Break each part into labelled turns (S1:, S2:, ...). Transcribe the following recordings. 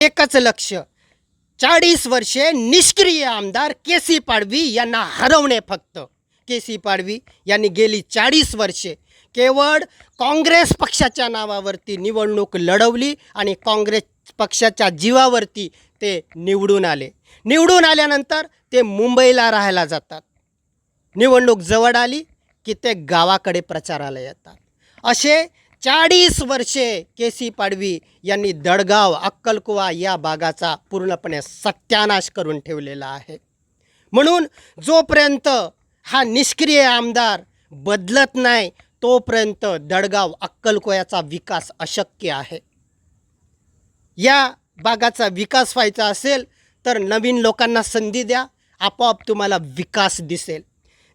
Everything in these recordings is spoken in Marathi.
S1: एकच लक्ष. चाळीस वर्षे निष्क्रिय आमदार के सी पाडवी यांना हरवणे फक्त. के सी पाडवी यांनी गेली चाळीस वर्षे केवळ काँग्रेस पक्षाच्या नावावरती निवडणूक लढवली आणि काँग्रेस पक्षाच्या जीवावरती ते निवडून आले. निवडून आल्यानंतर ते मुंबईला राहायला जातात. निवडणूक जवळ आली की ते गावाकडे प्रचाराला येतात. असे चाळीस वर्षे के सी पाडवी यांनी दडगाव अक्कलकुवा या भागाचा पूर्णपणे सत्यानाश करून ठेवलेला आहे. म्हणून जोपर्यंत हा निष्क्रिय आमदार बदलत नाही तोपर्यंत दडगाव अक्कलकोयाचा विकास अशक्य आहे. या भागाचा विकास व्हायचा असेल तर नवीन लोकांना संधी द्या आपोआप तुम्हाला विकास दिसेल.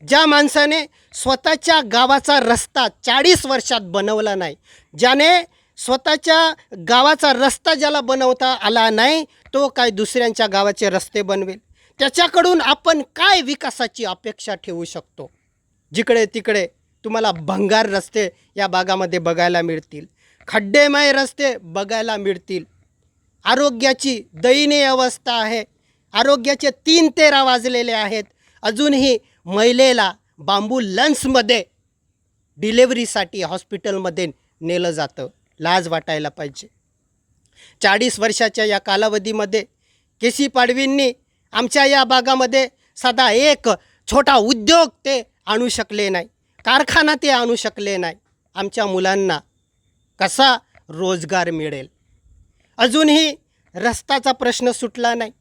S1: ज्या माणसाने स्वतःच्या गावाचा रस्ता चाळीस वर्षात बनवला नाही ज्याने स्वतःच्या गावाचा रस्ता ज्याला बनवता आला नाही तो काय दुसऱ्यांच्या गावाचे रस्ते बनवेल? त्याच्याकडून आपण काय विकासाची अपेक्षा ठेवू शकतो? जिकडे तिकडे तुम्हाला भंगार रस्ते या भागामध्ये बघायला मिळतील खड्डेमय रस्ते बघायला मिळतील. आरोग्याची दयनीय अवस्था आहे. आरोग्याचे तीन तेरा वाजलेले आहेत. अजूनही महिलेला बांबू लन्समध्ये डिलेवरीसाठी हॉस्पिटलमध्ये नेलं जातं. लाज वाटायला पाहिजे. चाळीस वर्षाच्या या कालावधीमध्ये के सी पाडवींनी आमच्या या भागामध्ये साधा एक छोटा उद्योग ते आणू शकले नाही कारखाना ते आणू शकले नाही. आमच्या मुलांना कसा रोजगार मिळेल? अजूनही रस्ताचा प्रश्न सुटला नाही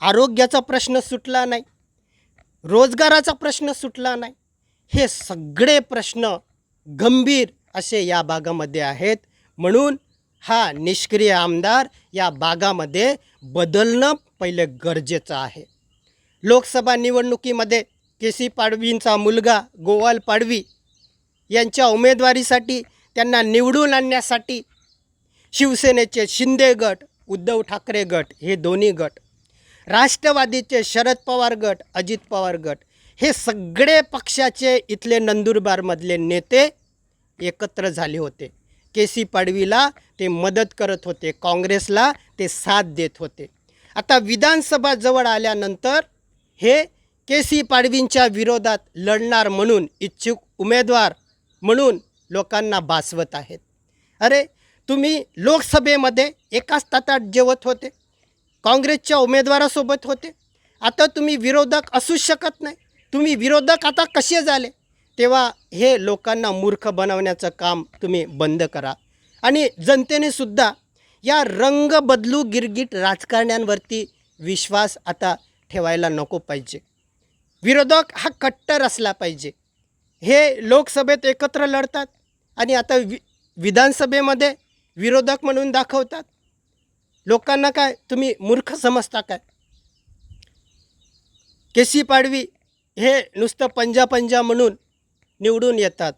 S1: आरोग्याचा प्रश्न सुटला नाही रोजगाराचा प्रश्न सुटला नाही. हे सगळे प्रश्न गंभीर असे या भागामध्ये आहेत. म्हणून हा निष्क्रिय आमदार या भागामध्ये बदलणं पहिले गरजेचं आहे. लोकसभा निवडणुकीमध्ये के सी पाडवींचा मुलगा गोवाल पाडवी यांच्या उमेदवारीसाठी त्यांना निवडून आणण्यासाठी शिवसेनेचे शिंदे गट उद्धव ठाकरे गट हे दोन्ही गट राष्ट्रवादीचे शरद पवार गट अजित पवार गट हे सगळे पक्षाचे इथले नंदुरबारमधले नेते एकत्र झाले होते. के सी पाडवीला ते मदत करत होते काँग्रेसला ते साथ देत होते. आता विधानसभा जवळ आल्यानंतर हे के सी पाडवींच्या विरोधात लढणार म्हणून इच्छुक उमेदवार म्हणून लोकांना भासवत आहेत. अरे तुम्ही लोकसभेमध्ये एकाच ताटात जेवत होते. काँग्रेसच्या उमेदवारासोबत होते. आता तुम्ही विरोधक असूच शकत नाही. तुम्ही विरोधक आता कसे झाले? तेव्हा हे लोकांना मूर्ख बनवण्याचं काम तुम्ही बंद करा. आणि जनतेने सुद्धा या रंग बदलू गिरगिट राजकारण्यांवरती विश्वास आता ठेवायला नको पाहिजे. विरोधक हा कट्टर असला पाहिजे. हे लोकसभेत एकत्र लढतात आणि आता वि विधानसभेमध्ये विरोधक म्हणून दाखवतात. लोकांना काय? तुम्ही मूर्ख समजता काय? केसी पाडवी हे नुसतं पंजा पंजा म्हणून निवडून येतात.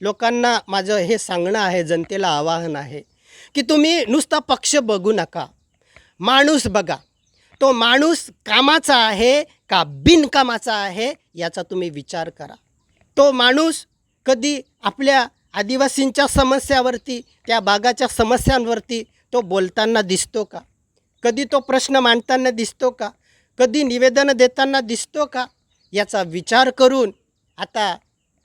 S1: लोकांना माझं हे सांगणं आहे जनतेला आवाहन आहे की तुम्ही नुसता पक्ष बघू नका. माणूस बघा. तो माणूस कामाचा आहे का बिनकामाचा आहे याचा तुम्ही विचार करा. तो माणूस कधी आपल्या आदिवासींच्या समस्यावरती त्या भागाच्या समस्यांवरती तो बोलताना दिसतो का? कधी तो प्रश्न मांडताना दिसतो का? कधी निवेदन देताना दिसतो का? याचा विचार करून आता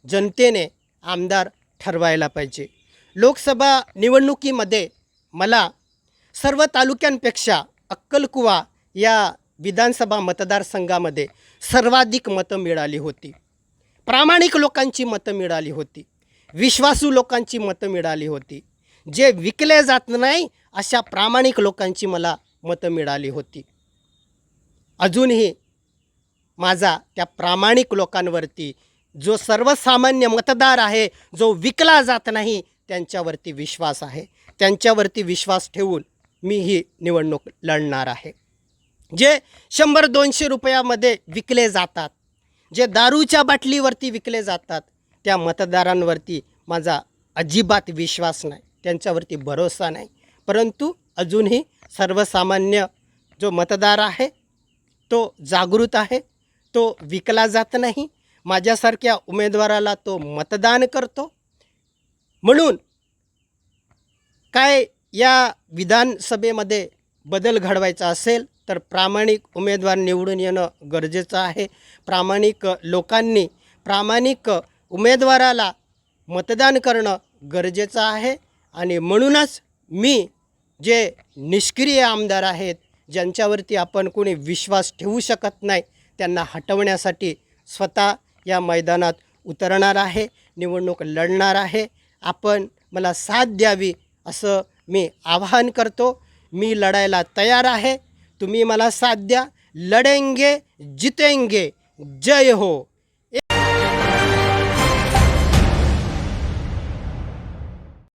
S1: जनतेने आमदार ठरवायला पाहिजे. लोकसभा निवडणुकीमध्ये मला सर्व तालुक्यांपेक्षा अक्कलकुवा या विधानसभा मतदारसंघामध्ये सर्वाधिक मतं मिळाली होती. प्रामाणिक लोकांची मतं मिळाली होती. विश्वासू लोकांची मतं मिळाली होती. जे विकले जात नाही अशा प्रामाणिक लोकांची मला मतं मिळाली होती. अजूनही माझा त्या प्रामाणिक लोकांवरती जो सर्वसामान्य मतदार आहे जो विकला जात नाही त्यांच्यावरती विश्वास आहे. त्यांच्यावरती विश्वास ठेवून मी ही निवडणूक लढणार आहे. जे शंभर दोनशे रुपयामध्ये विकले जातात जे दारूच्या बाटलीवरती विकले जातात त्या मतदारांवरती माझा अजिबात विश्वास नाही. त्यांच्यावरती भरोसा नाही. परंतु अजूनही सर्वसामान्य जो मतदार आहे तो जागृत आहे तो विकला जात नाही माझ्यासारख्या उमेदवाराला तो मतदान करतो. म्हणून काय या विधानसभेमध्ये बदल घडवायचा असेल तर प्रामाणिक उमेदवार निवडून येणं गरजेचं आहे. प्रामाणिक लोकांनी प्रामाणिक उमेदवाराला मतदान करणं गरजेचं आहे. आणि म्हणूनच मी जे निष्क्रिय आमदार आहेत ज्यांच्यावरती आपण कोणी विश्वास ठेवू शकत नाही त्यांना हटवण्यासाठी स्वतः या मैदानात उतरणार आहे निवडणूक लढणार आहे. आपण मला साथ द्यावी असं मी आवाहन करतो. मी लढायला तयार आहे. तुम्ही मला साथ द्या. लढेंगे जितेंगे. जय हो.